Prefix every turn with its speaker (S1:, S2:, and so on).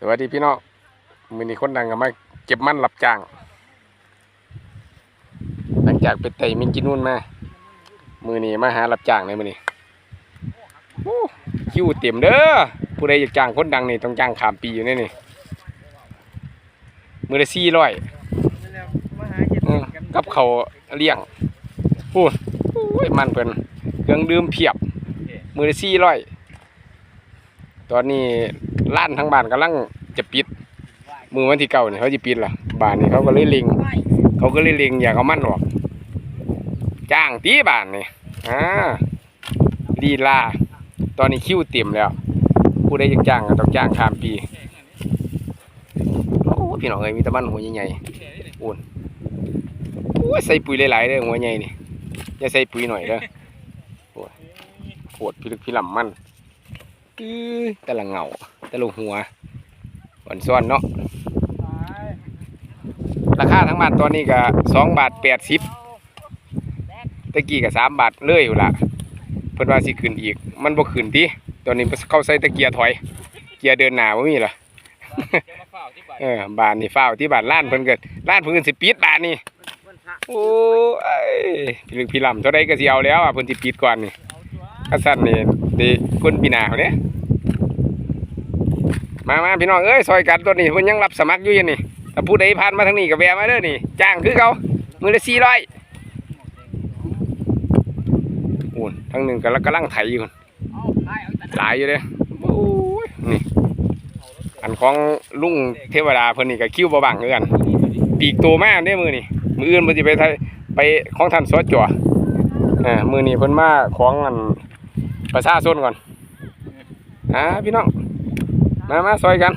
S1: สวัสดีพี่น้องมือนี้คนดังก็มาเก็บมันรับจ้าง หลังจากไปไต่มินกินนู่นมา มือนี้มาหารับจ้างเลยมือนี้โอ้คิวเต็มเด้อผู้ใดอยากจ้างคนดังนี่ต้องจ้างขามปีอยู่แนี่นี่มือละสี่ร้อยกับเขาวเลี้ยงโอ้โอ้ยมันเพิ่นเครื่องดื่มเพียบ มือละสี่ร้อย ตอนนี้ร้านทั้งบ้านกำลังจะปิด มือวันที่เก่าเนี่ยเขาจะปิดล่ะบ้านนี่เขาก็เลยเล็งเขาก็เลยเล็งอยากเอามันออก จ้างตีบ้านนี่อ่าลีลาตอนนี้คิวเต็มแล้วผู้ใดอยากจ้างก็ต้องจ้างข้ามปีโอ้พี่น้องเอ้ยมีตะมันหัวใหญ่ๆอ้วนโอ้ใส่ปุ๋ยหลายๆเด้หัวใหญ่นี่อย่าใส่ปุ๋ยหน่อยเด้อโอ้ยโหดพิลึกพิลำมัน อือแต่ละเงาแต่ละหัวอ่อนซ้อนเนาะราคาทั้งบ้านตอนนี้ก็สองบาทแปดสิบตะกี้ก็สามบาทเลยอยู่ละเพิ่นว่าสิขึ้นอีก มันบ่ขึ้นติตอนนี้เข้าใส่ตะเกียร์ถอย เกียร์เดินหนาบ่มีล่ะเออบานนี่ฟ้าวที่บานล้านเพิ่นเกิดล้านเพิ่นก็สิปิดบานนี่โอ้ยพี่ลึกพี่ลำเท่าใดก็สิเอาแล้วอะเพิ่นสิปิดก่อนนี่ถ้าซั่นนี่ ดิคนปีนาเขาเด้มามาพี่น้องเอ้ยซอยกันตัวนี้เพิ่นยังรับสมัครอยู่ยังนี่ถ้าผู้ใดผ่านมาทางนี้ก็แวะมาเด้อนี่จ้างคือเขามือละ400โอ้นทั้งหนึ่งก็กำลังไถอยู่คนหลายอยู่เลยโอ้ยนี่อันของลุงเทวดาเพิ่นนี่ก็คิ้วบ่บังคือกัน ปีกโตมากเด้มือนี่มืออื่นเพิ่นสิไปไทยไปของท่านสวดจั่วอ่ามือนี่เพิ่นมาของอัน ประชาชนก่อนอ่าพี่น้องมามาซอยกัน